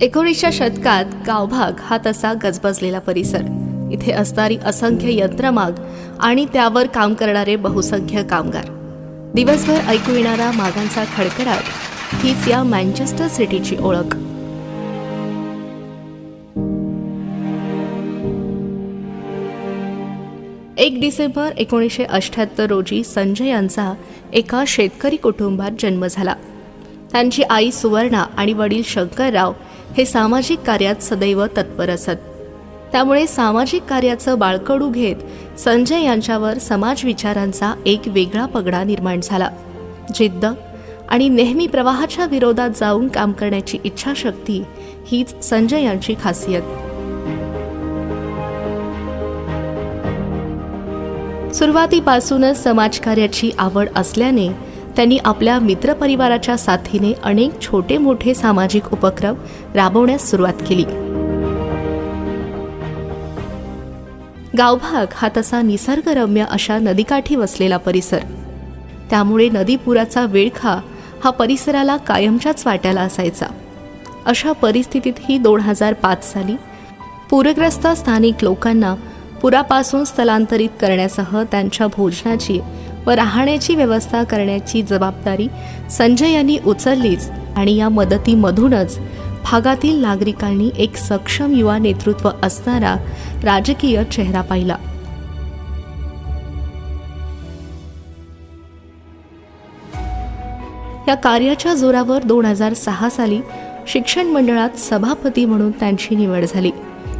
एकोणीसच्या शतकात गावभाग हा तसा गजबजलेला परिसर. इथे असणारी असंख्य यंत्रमाग आणि त्यावर काम करणारे बहुसंख्य कामगार. दिवसभर ऐकू येणारा मागांचा खडखडाट हीच या मँचेस्टर सिटीची ओळख. एक डिसेंबर एकोणीसशे अठ्ठ्याहत्तर रोजी संजय यांचा एका शेतकरी कुटुंबात जन्म झाला. त्यांची आई सुवर्णा आणि वडील शंकरराव हे सामाजिक कार्यात सदैव तत्पर असत. त्यामुळे सामाजिक कार्याचं बाळकडू घेत संजय यांच्यावर समाज विचारांचा एक वेगळा पगडा निर्माण झाला जिद्द आणि नेहमी प्रवाहाच्या विरोधात जाऊन काम करण्याची इच्छाशक्ती हीच संजय यांची खासियत. सुरुवातीपासूनच समाजकार्याची आवड असल्याने त्यांनी आपल्या मित्रपरिवाराच्या साथीने अनेक छोटे मोठे सामाजिक उपक्रम राबवण्यास सुरुवात केली. गावभाग हा तसा निसर्गरम्य अशा नदीकाठी वसलेला परिसर. त्यामुळे नदीपुराचा वेळखा हा परिसराला कायमच्याच वाट्याला असायचा. अशा परिस्थितीतही दोन हजार पाच साली पूरग्रस्त स्थानिक लोकांना पुरापासून स्थलांतरित करण्यासह त्यांच्या भोजनाची व राहण्याची व्यवस्था करण्याची जबाबदारी संजय यांनी उचललीच आणि या मदतीमधूनच भागातील नागरिकांनी एक सक्षम युवा नेतृत्व असणारा राजकीय चेहरा पाहिला. या कार्याच्या जोरावर दोन हजार सहा साली शिक्षण मंडळात सभापती म्हणून त्यांची निवड झाली.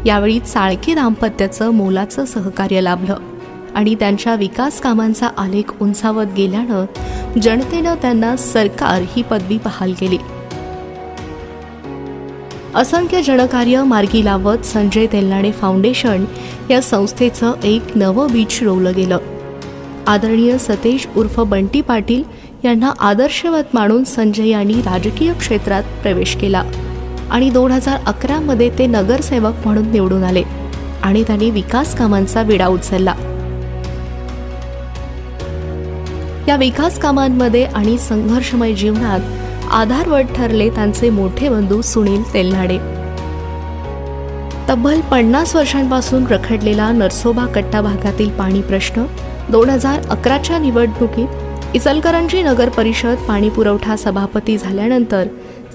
यावेळी चाळके दाम्पत्याचं मोलाचं सहकार्य लाभलं. आणि त्यांच्या विकास कामांचा आलेख उंचावत गेल्यानं जनतेनं त्यांना सरकार ही पदवी बहाल केली. असंख्य जनकार्य मार्गी लावत संजय तेलनाडे फाउंडेशन या संस्थेचं एक नवं बीज रोवलं गेलं. आदरणीय सतेज उर्फ बंटी पाटील यांना आदर्शवत मानून संजय यांनी राजकीय क्षेत्रात प्रवेश केला आणि दोन हजार अकरामध्ये ते नगरसेवक म्हणून निवडून आले आणि त्यांनी विकास कामांचा विडा उचलला. या विकास कामांमध्ये आणि संघर्षमय जीवनात आधारवट ठरले त्यांचे मोठे बंधू सुनील तेल्हाडे तब्बल पन्नास वर्षांपासून रखडलेला नरसोबा कट्टा भागातील पाणी प्रश्न दोन हजार अकराच्या निवडणुकीत इचलकरंजी नगर परिषद पाणी पुरवठा सभापती झाल्यानंतर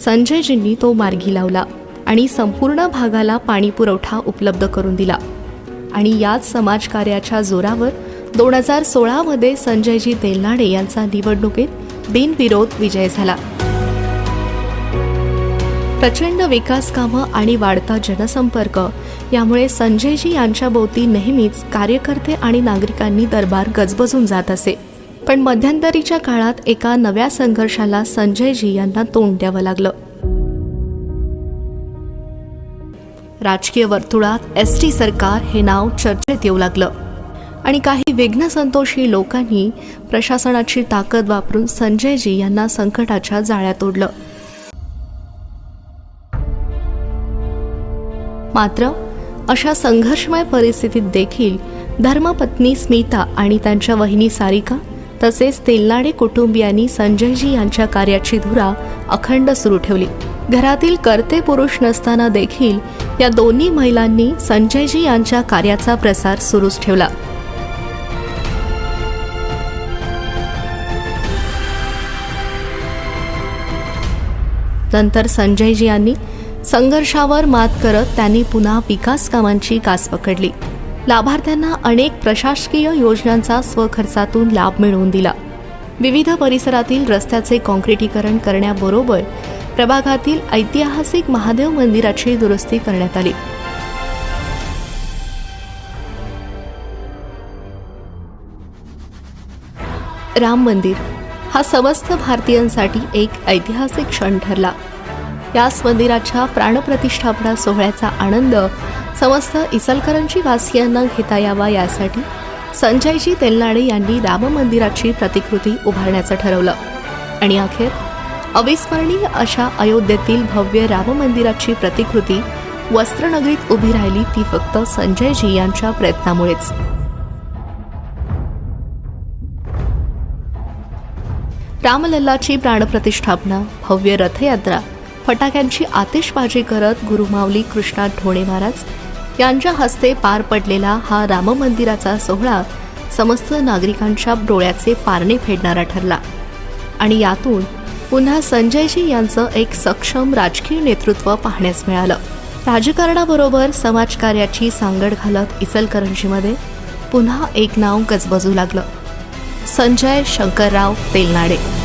संजयजींनी तो मार्गी लावला आणि संपूर्ण भागाला पाणी पुरवठा उपलब्ध करून दिला. आणि याच समाजकार्याच्या जोरावर दोन हजार सोळामध्ये संजयजी तेलनाडे यांचा निवडणुकीत बिनविरोध विजय झाला. प्रचंड विकास कामं आणि वाढता जनसंपर्क यामुळे संजयजी यांच्या भोवती नेहमीच कार्यकर्ते आणि नागरिकांनी दरबार गजबजून जात असे. पण मध्यंतरीच्या काळात एका नव्या संघर्षाला संजयजी यांना तोंड द्यावं लागलं. राजकीय वर्तुळात एस टी सरकार हे नाव चर्चेत येऊ लागलं. आणि काही विघ्नसंतोषी लोकांनी प्रशासनाची ताकद वापरून संजयजी यांना संकटाच्या जाळ्यात ओढलं मात्र अशा संघर्षमय परिस्थितीत देखील धर्मपत्नी स्मिता आणि त्यांच्या वहिनी सारिका तसेच तेलनाडे कुटुंबियांनी संजयजी यांच्या कार्याची धुरा अखंड सुरू ठेवली. घरातील कर्ते पुरुष नसताना देखील या दोन्ही महिलांनी संजयजी यांच्या कार्याचा प्रसार सुरूच ठेवला. नंतर संजयजी यांनी संघर्षावर मात करत त्यांनी पुन्हा विकास कामांची कास पकडली. लाभार्थ्यांना अनेक प्रशासकीय योजनांचा स्वखर्चातून लाभ मिळवून दिला. विविध परिसरातील रस्त्याचे काँक्रिटीकरण करण्याबरोबर प्रभागातील ऐतिहासिक महादेव मंदिराची दुरुस्ती करण्यात आली. राम मंदिर हा समस्त भारतीयांसाठी एक ऐतिहासिक क्षण ठरला. याच मंदिराच्या प्राणप्रतिष्ठापना सोहळ्याचा आनंद समस्त इचलकरंजी वासियांना घेता यावा यासाठी संजयजी तेलनाडे यांनी राम मंदिराची प्रतिकृती उभारण्याचं ठरवलं. आणि अखेर अविस्मरणीय अशा अयोध्येतील भव्य राम मंदिराची प्रतिकृती वस्त्रनगरीत उभी राहिली ती फक्त संजयजी यांच्या प्रयत्नामुळेच. रामलल्लाची प्राणप्रतिष्ठापना भव्य रथयात्रा फटाक्यांची आतिषबाजी करत गुरुमावली कृष्णा ढोणे महाराज यांच्या हस्ते पार पडलेला हा राम मंदिराचा सोहळा समस्त नागरिकांच्या डोळ्याचे पारणे फेडणारा ठरला. आणि यातून पुन्हा संजयजी यांचं एक सक्षम राजकीय नेतृत्व पाहण्यास मिळालं. राजकारणाबरोबर समाजकार्याची सांगड घालत इचलकरंजीमध्ये पुन्हा एक नाव गजबजू लागलं. संजय शंकरराव तेलनाडे.